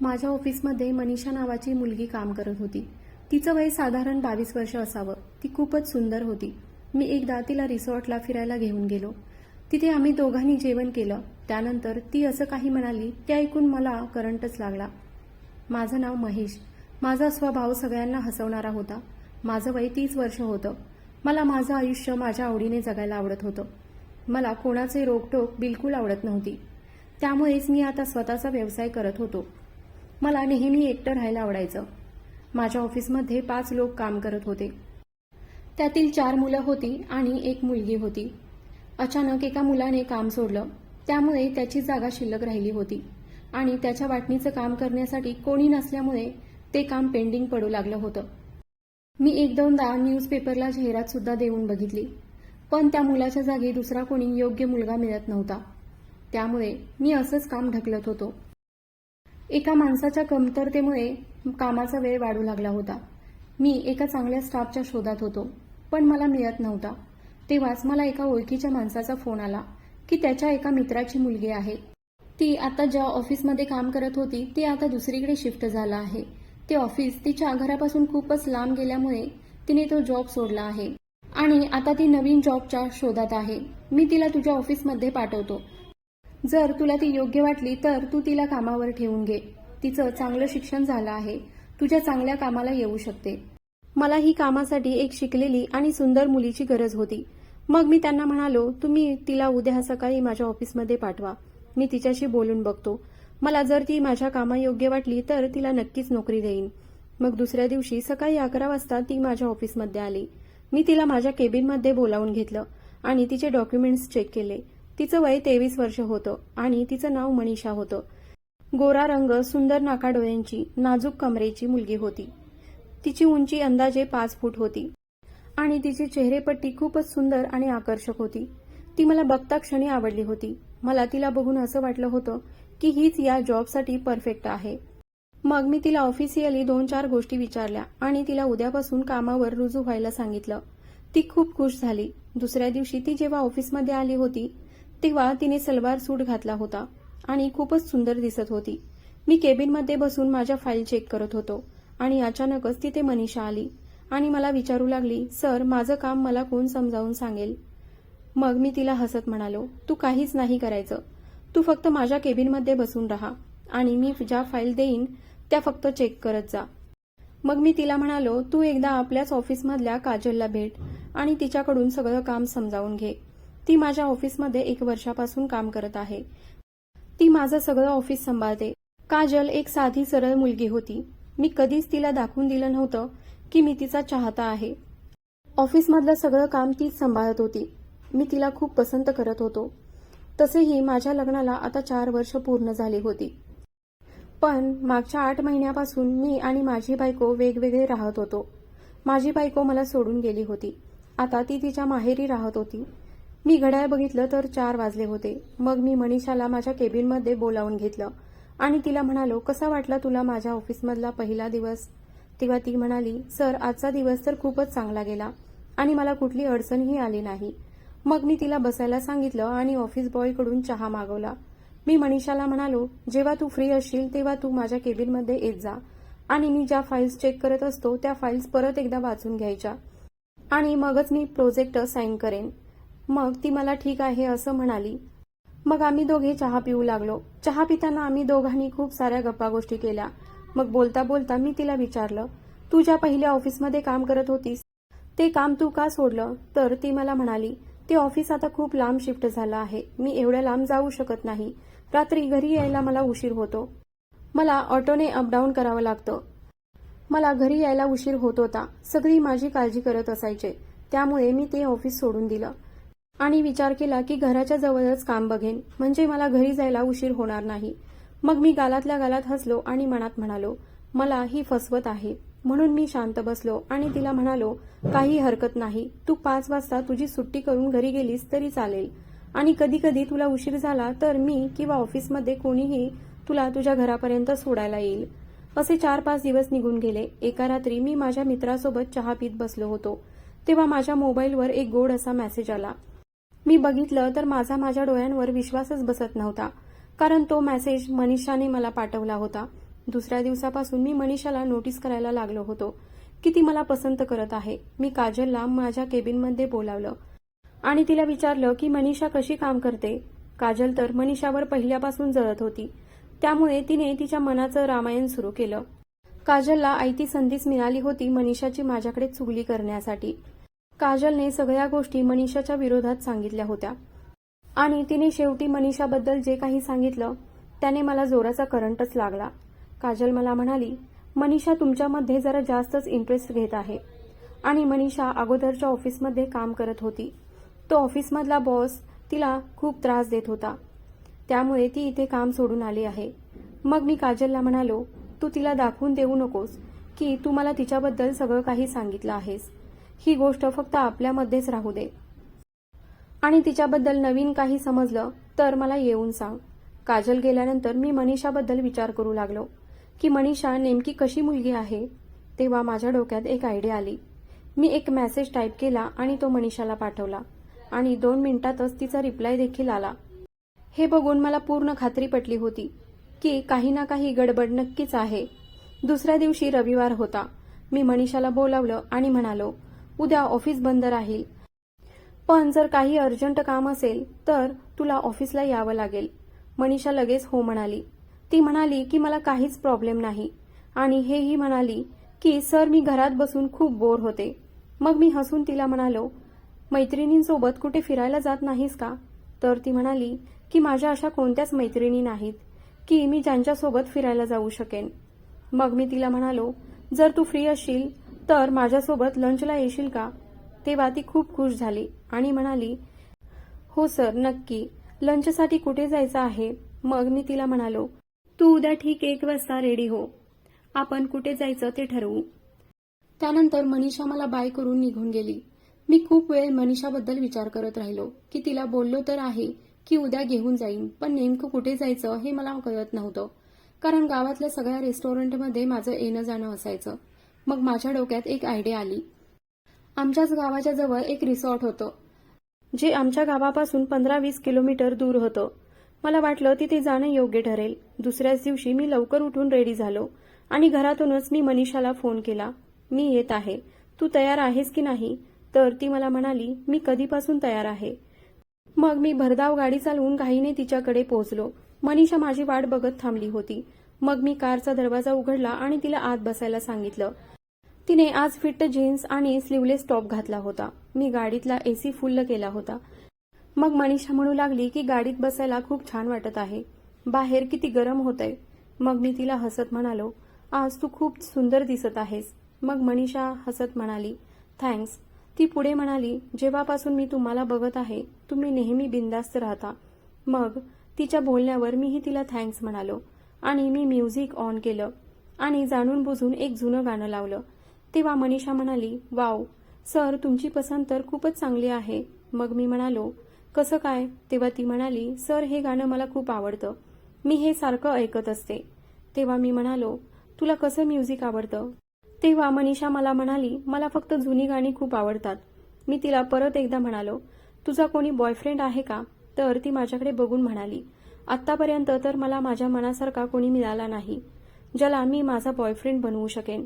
माझ्या ऑफिसमध्ये मनीषा नावाची मुलगी काम करत होती. तिचं वय साधारण बावीस वर्ष असावं. ती खूपच सुंदर होती. मी एकदा तिला रिसॉर्टला फिरायला घेऊन गेलो. तिथे आम्ही दोघांनी जेवण केलं. त्यानंतर ती असं काही म्हणाली ते ऐकून मला करंटच लागला. माझं नाव महेश. माझा स्वभाव सगळ्यांना हसवणारा होता. माझं वय तीस वर्ष होतं. मला माझं आयुष्य माझ्या आवडीने जगायला आवडत होतं. मला कोणाचे रोकटोक बिलकुल आवडत नव्हती. त्यामुळेच मी आता स्वतःचा व्यवसाय करत होतो. मला नेहमी एकटं राहायला आवडायचं. माझ्या ऑफिसमध्ये पाच लोक काम करत होते. त्यातील चार मुलं होती आणि एक मुलगी होती. अचानक एका मुलाने काम सोडलं. त्यामुळे त्याची जागा शिल्लक राहिली होती आणि त्याच्या वाटणीचं काम करण्यासाठी कोणी नसल्यामुळे ते काम पेंडिंग पडू लागलं होतं. मी एक दोनदा न्यूजपेपरला जाहिरात सुद्धा देऊन बघितली पण त्या मुलाच्या जागी दुसरा कोणी योग्य मुलगा मिळत नव्हता. त्यामुळे मी असंच काम ढकलत होतो. एका माणसाच्या कमतरतेमुळे कामाचा वेळ वाढू लागला होता. मी एका चांगल्या स्टाफच्या शोधात होतो पण मला मिळत नव्हता. तेव्हाच मला एका ओळखीच्या माणसाचा फोन आला की त्याच्या एका मित्राची मुलगी आहे. ती आता ज्या ऑफिसमध्ये काम करत होती ती आता दुसरीकडे शिफ्ट झाला आहे. ते ऑफिस तिच्या घरापासून खूपच लांब गेल्यामुळे तिने तो जॉब सोडला आहे. आणि आता ती नवीन जॉबच्या शोधात आहे. मी तिला तुझ्या ऑफिसमध्ये पाठवतो. जर तुला ती योग्य वाटली तर तू तिला कामावर ठेवून घे. तिचं चांगलं शिक्षण झालं आहे. तुझ्या चांगल्या कामाला येऊ शकते. मला ही कामासाठी एक शिकलेली आणि सुंदर मुलीची गरज होती. मग मी त्यांना म्हणालो तुम्ही तिला उद्या सकाळी माझ्या ऑफिसमध्ये पाठवा. मी तिच्याशी बोलून बघतो. मला जर ती माझ्या कामायोग्य वाटली तर तिला नक्कीच नोकरी देईन. मग दुसऱ्या दिवशी सकाळी अकरा वाजता ती माझ्या ऑफिसमध्ये आली. मी तिला माझ्या केबिनमध्ये बोलावून घेतलं आणि तिचे डॉक्युमेंट्स चेक केले. तिचं वय तेवीस वर्ष होतं आणि तिचं नाव मनीषा होतं. गोरा रंग सुंदर नाकाडोळ्यांची नाजूक कमरेची मुलगी होती. तिची उंची अंदाजे पाच फूट होती. आणि तिची चेहरेपट्टी खूपच सुंदर आणि आकर्षक होती. ती मला बघता क्षणी आवडली होती. मला तिला बघून असं वाटलं होतं की हीच या जॉबसाठी परफेक्ट आहे. मग मी तिला ऑफिशियली दोन चार गोष्टी विचारल्या आणि तिला उद्यापासून कामावर रुजू व्हायला सांगितलं. ती खूप खुश झाली. दुसऱ्या दिवशी ती जेव्हा ऑफिसमध्ये आली होती तेव्हा तिने सलवार सूट घातला होता आणि खूपच सुंदर दिसत होती. मी केबिनमध्ये बसून माझ्या फाईल चेक करत होतो आणि अचानकच तिथे मनीषा आली आणि मला विचारू लागली सर माझं काम मला कोण समजावून सांगेल? मग मी तिला हसत म्हणालो तू काहीच नाही करायचं. तू फक्त माझ्या केबिनमध्ये बसून राहा आणि मी ज्या फाईल देईन त्या फक्त चेक करत जा. मग मी तिला म्हणालो तू एकदा आपल्याच ऑफिसमधल्या काजलला भेट आणि तिच्याकडून सगळं काम समजावून घे. ती माझ्या ऑफिसमध्ये एक वर्षापासून काम करत आहे. ती माझं सगळं ऑफिस सांभाळते. काजल एक साधी सरळ मुलगी होती. मी कधीच तिला दाखवून दिलं नव्हतं की मी तिचा चाहता आहे. ऑफिसमधलं सगळं काम तीच सांभाळत होती. मी तिला खूप पसंत करत होतो. तसेही माझ्या लग्नाला आता चार वर्ष पूर्ण झाली होती. पण मागच्या आठ महिन्यापासून मी आणि माझी बायको वेगवेगळे राहत होतो. माझी बायको मला सोडून गेली होती. आता ती तिच्या माहेरी राहत होती. मी घड्याळ बघितलं तर चार वाजले होते. मग मी मनीषाला माझ्या केबिनमध्ये बोलावून घेतलं. आणि तिला म्हणालो कसा वाटला तुला माझ्या ऑफिसमधला पहिला दिवस? तेव्हा ती म्हणाली सर आजचा दिवस तर खूपच चांगला गेला आणि मला कुठली अडचणही आली नाही. मग मी तिला बसायला सांगितलं आणि ऑफिस बॉयकडून चहा मागवला. मी मनीषाला म्हणालो जेव्हा तू फ्री असशील तेव्हा तू माझ्या केबिनमध्ये येत जा आणि मी ज्या फाईल्स चेक करत असतो त्या फाईल्स परत एकदा वाचून घ्यायच्या आणि मगच मी प्रोजेक्ट साईन करेन. मग ती मला ठीक आहे असं म्हणाली. मग आम्ही दोघे चहा पिऊ लागलो. चहा पिताना आम्ही दोघांनी खूप साऱ्या गप्पा गोष्टी केल्या. मग बोलता बोलता मी तिला विचारलं तू ज्या पहिल्या ऑफिसमध्ये काम करत होतीस ते काम तू का सोडलं? तर ती मला म्हणाली ते ऑफिस आता खूप लांब शिफ्ट झालं आहे. मी एवढ्या लांब जाऊ शकत नाही. रात्री घरी यायला मला उशीर होतो. मला ऑटोने अपडाऊन करावं लागतं. मला घरी यायला उशीर होत होता. सगळी माझी काळजी करत असायचे. त्यामुळे मी ते ऑफिस सोडून दिलं. आणि विचार केला की घराच्या जवळच काम बघेन. म्हणजे मला घरी जायला उशीर होणार नाही. मग मी गालातल्या गालात हसलो आणि मनात म्हणालो मला ही फसवत आहे. म्हणून मी शांत बसलो आणि तिला म्हणालो काही हरकत नाही. तू पाच वाजता तुझी सुट्टी करून घरी गेलीस तरी चालेल. आणि कधी कधी तुला उशीर झाला तर मी किंवा ऑफिसमध्ये कोणीही तुला तुझ्या घरापर्यंत सोडायला येईल. असे चार पाच दिवस निघून गेले. एका रात्री मी माझ्या मित्रासोबत चहा पीत बसलो होतो. तेव्हा माझ्या मोबाईलवर एक गोड असा मेसेज आला. मी बघितलं तर माझा माझ्या डोळ्यांवर विश्वासच बसत नव्हता. कारण तो मेसेज मनीषाने मला पाठवला होता. दुसऱ्या दिवसापासून मी मनीषाला नोटीस करायला लागलो होतो की ती मला पसंत करत आहे. मी काजलला माझ्या केबिनमध्ये बोलावलं आणि तिला विचारलं की मनीषा कशी काम करते? काजल तर मनीषावर पहिल्यापासून जळत होती. त्यामुळे तिने तिच्या मनाचं रामायण सुरू केलं. काजलला आयती संधीच मिळाली होती मनीषाची माझ्याकडे चुगली करण्यासाठी. काजलने सगळ्या गोष्टी मनीषाच्या विरोधात सांगितल्या होत्या. आणि तिने शेवटी मनीषाबद्दल जे काही सांगितलं त्याने मला जोराचा करंटच लागला. काजल मला म्हणाली मनीषा तुमच्यामध्ये जरा जास्तच इंटरेस्ट घेत आहे. आणि मनीषा अगोदरच्या ऑफिसमध्ये काम करत होती. तो ऑफिसमधला बॉस तिला खूप त्रास देत होता. त्यामुळे ती इथे काम सोडून आली आहे. मग मी काजलला म्हणालो तू तिला दाखवून देऊ नकोस की तू मला तिच्याबद्दल सगळं काही सांगितलं आहेस. ही गोष्ट फक्त आपल्यामध्येच राहू दे. आणि तिच्याबद्दल नवीन काही समजलं तर मला येऊन सांग. काजल गेल्यानंतर मी मनीषाबद्दल विचार करू लागलो की मनीषा नेमकी कशी मुलगी आहे? तेव्हा माझ्या डोक्यात एक आयडिया आली. मी एक मेसेज टाईप केला आणि तो मनीषाला पाठवला. आणि दोन मिनिटातच तिचा रिप्लाय देखील आला. हे बघून मला पूर्ण खात्री पटली होती की काही ना काही गडबड नक्कीच आहे. दुसऱ्या दिवशी रविवार होता. मी मनीषाला बोलावलं आणि म्हणालो उद्या ऑफिस बंद राहील. पण जर काही अर्जंट काम असेल तर तुला ऑफिसला यावं लागेल. मनीषा लगेच हो म्हणाली. ती म्हणाली की मला काहीच प्रॉब्लेम नाही. आणि हेही म्हणाली की सर मी घरात बसून खूप बोर होते. मग मी हसून तिला म्हणालो मैत्रिणींसोबत कुठे फिरायला जात नाहीस का? तर ती म्हणाली की माझ्या अशा कोणत्याच मैत्रिणी नाहीत की मी ज्यांच्यासोबत फिरायला जाऊ शकेन. मग मी तिला म्हणालो जर तू फ्री असशील तर माझ्यासोबत लंचला येशील का? तेव्हा ती खूप खुश झाली आणि म्हणाली हो सर नक्की. लंचसाठी कुठे जायचं आहे? मग मी तिला म्हणालो तू उद्या ठीक एक वाजता रेडी हो. आपण कुठे जायचं ते ठरवू. त्यानंतर मनीषा मला बाय करून निघून गेली. मी खूप वेळ मनीषाबद्दल विचार करत राहिलो की तिला बोललो तर आहे की उद्या घेऊन जाईन पण नेमकं कुठे जायचं हे मला कळत नव्हतं. कारण गावातल्या सगळ्या रेस्टॉरंटमध्ये माझं येणं जाणं असायचं. मग माझ्या डोक्यात एक आयडिया आली. आमच्याच गावाच्या जवळ एक रिसॉर्ट होतं. जे आमच्या गावापासून पंधरा वीस किलोमीटर दूर होतं. मला वाटलं तिथे जाणं योग्य ठरेल. दुसऱ्याच दिवशी मी लवकर उठून रेडी झालो आणि घरातूनच मी मनीषाला फोन केला. मी येत आहे. तू तयार आहेस की नाही? तर ती मला म्हणाली मी कधीपासून तयार आहे. मग मी भरधाव गाडी चालवून घाईने तिच्याकडे पोहोचलो. मनीषा माझी वाट बघत थांबली होती. मग मी कारचा दरवाजा उघडला आणि तिला आत बसायला सांगितलं. तिने आज फिट जीन्स आणि स्लीवलेस टॉप घातला होता. मी गाडीतला एसी फुल्ल केला होता. मग मनीषा म्हणू लागली की गाडीत बसायला खूप छान वाटत आहे. बाहेर किती गरम होतंय. मग मी तिला हसत म्हणालो आज तू खूप सुंदर दिसत आहेस. मग मनीषा हसत म्हणाली थँक्स. ती पुढे म्हणाली जेव्हापासून मी तुम्हाला बघत आहे तुम्ही नेहमी बिंदास्त राहता. मग तिच्या बोलण्यावर मीही तिला थँक्स म्हणालो आणि मी म्युझिक ऑन केलं आणि जाणून बुजून एक जुनं गाणं लावलं. तेव्हा मनीषा म्हणाली वाव सर तुमची पसंत तर खूपच चांगली आहे. मग मी म्हणालो कसं काय? तेव्हा ती म्हणाली सर हे गाणं मला खूप आवडतं. मी हे सारखं ऐकत असते. तेव्हा मी म्हणालो तुला कसं म्युझिक आवडतं? तेव्हा मनीषा मला म्हणाली मला फक्त जुनी गाणी खूप आवडतात. मी तिला परत एकदा म्हणालो तुझा कोणी बॉयफ्रेंड आहे का? तर ती माझ्याकडे बघून म्हणाली आत्तापर्यंत तर मला माझ्या मनासारखा कोणी मिळाला नाही ज्याला मी माझा बॉयफ्रेंड बनवू शकेन.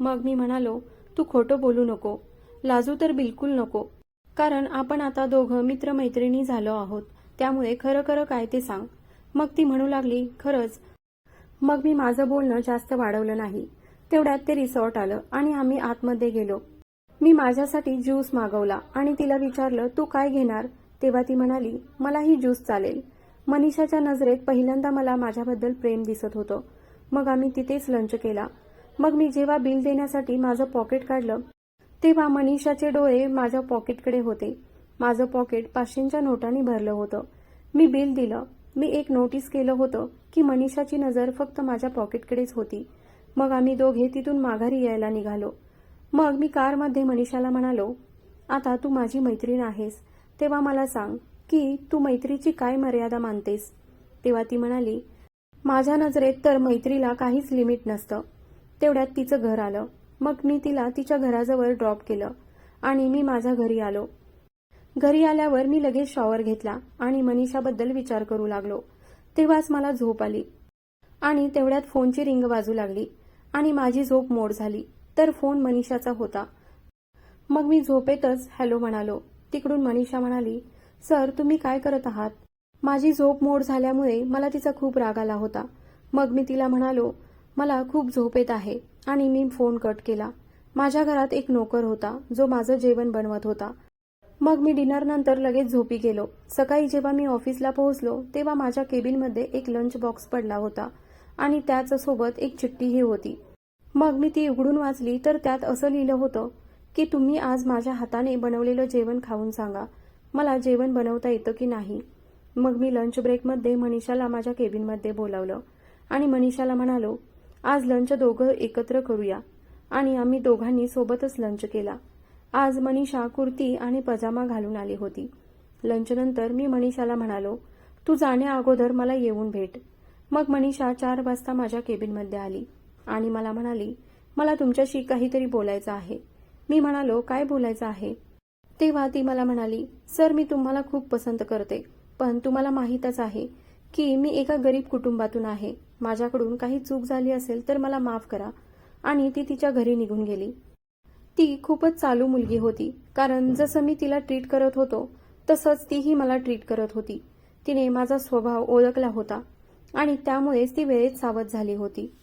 मग मी म्हणालो तू खोटं बोलू नको. लाजू तर बिलकुल नको. कारण आपण आता दोघं मित्रमैत्रिणी झालो आहोत. त्यामुळे खरं खरं काय ते सांग. मग ती म्हणू लागली खरंच. मग मी माझं बोलणं जास्त वाढवलं नाही. तेवढ्यात ते रिसॉर्ट आलं आणि आम्ही आतमध्ये गेलो. मी माझ्यासाठी ज्यूस मागवला आणि तिला विचारलं तू काय घेणार? तेव्हा ती म्हणाली मलाही ज्यूस चालेल. मनीषाच्या नजरेत पहिल्यांदा मला माझ्याबद्दल प्रेम दिसत होतं. मग आम्ही तिथेच लंच केला. मग मी जेव्हा बिल देण्यासाठी माझं पॉकेट काढलं तेव्हा मनीषाचे डोळे माझ्या पॉकेटकडे होते. माझं पॉकेट पाचशेच्या नोटांनी भरलं होतं. मी बिल दिलं. मी एक नोटीस केलं होतं की मनीषाची नजर फक्त माझ्या पॉकेटकडेच होती. मग आम्ही दोघे तिथून माघारी यायला निघालो. मग मी कारमध्ये मनीषाला म्हणालो आता तू माझी मैत्रीण आहेस. तेव्हा मला सांग की तू मैत्रीची काय मर्यादा मानतेस? तेव्हा ती म्हणाली माझ्या नजरेत तर मैत्रीला काहीच लिमिट नसतं. तेवढ्यात तिचं घर आलं. मग मी तिला तिच्या घराजवळ ड्रॉप केलं आणि मी माझ्या घरी आलो. घरी आल्यावर मी लगेच शॉवर घेतला आणि मनीषाबद्दल विचार करू लागलो. तेव्हाच मला झोप आली. आणि तेवढ्यात फोनची रिंग वाजू लागली आणि माझी झोप मोड झाली. तर फोन मनीषाचा होता. मग मी झोपेतच हॅलो म्हणालो. तिकडून मनीषा म्हणाली सर तुम्ही काय करत आहात? माझी झोप मोड झाल्यामुळे मला तिचा खूप राग आला होता. मग मी तिला म्हणालो मला खूप झोप येत आहे आणि मी फोन कट केला. माझ्या घरात एक नोकर होता जो माझं जेवण बनवत होता. मग मी डिनरनंतर लगेच झोपी गेलो. सकाळी जेव्हा मी ऑफिसला पोहोचलो तेव्हा माझ्या केबिनमध्ये एक लंच बॉक्स पडला होता आणि त्याचसोबत एक चिठ्ठीही होती. मग मी ती उघडून वाचली तर त्यात असं लिहिलं होतं की तुम्ही आज माझ्या हाताने बनवलेलं जेवण खाऊन सांगा. मला जेवण बनवता येतं की नाही? मग मी लंच ब्रेकमध्ये मनीषाला माझ्या केबिनमध्ये बोलावलं आणि मनीषाला म्हणालो आज लंच दोघं एकत्र करूया. आणि आम्ही दोघांनी सोबतच लंच केला. आज मनीषा कुर्ती आणि पजामा घालून आली होती. लंचनंतर मी मनीषाला म्हणालो तू जाण्या अगोदर मला येऊन भेट. मग मनीषा चार वाजता माझ्या केबिनमध्ये आली. आणि मला म्हणाली मला तुमच्याशी काहीतरी बोलायचं आहे. मी म्हणालो काय बोलायचं आहे? तेव्हा ती मला म्हणाली सर मी तुम्हाला खूप पसंत करते पण तुम्हाला माहीतच आहे की मी एका गरीब कुटुंबातून आहे. माझ्याकडून काही चूक झाली असेल तर मला माफ करा. आणि ती तिच्या घरी निघून गेली. ती खूपच चालू मुलगी होती. कारण जसं मी तिला ट्रीट करत होतो तसंच तीही मला ट्रीट करत होती. तिने माझा स्वभाव ओळखला होता. आणि त्यामुळेच ती वेळेत सावध झाली होती.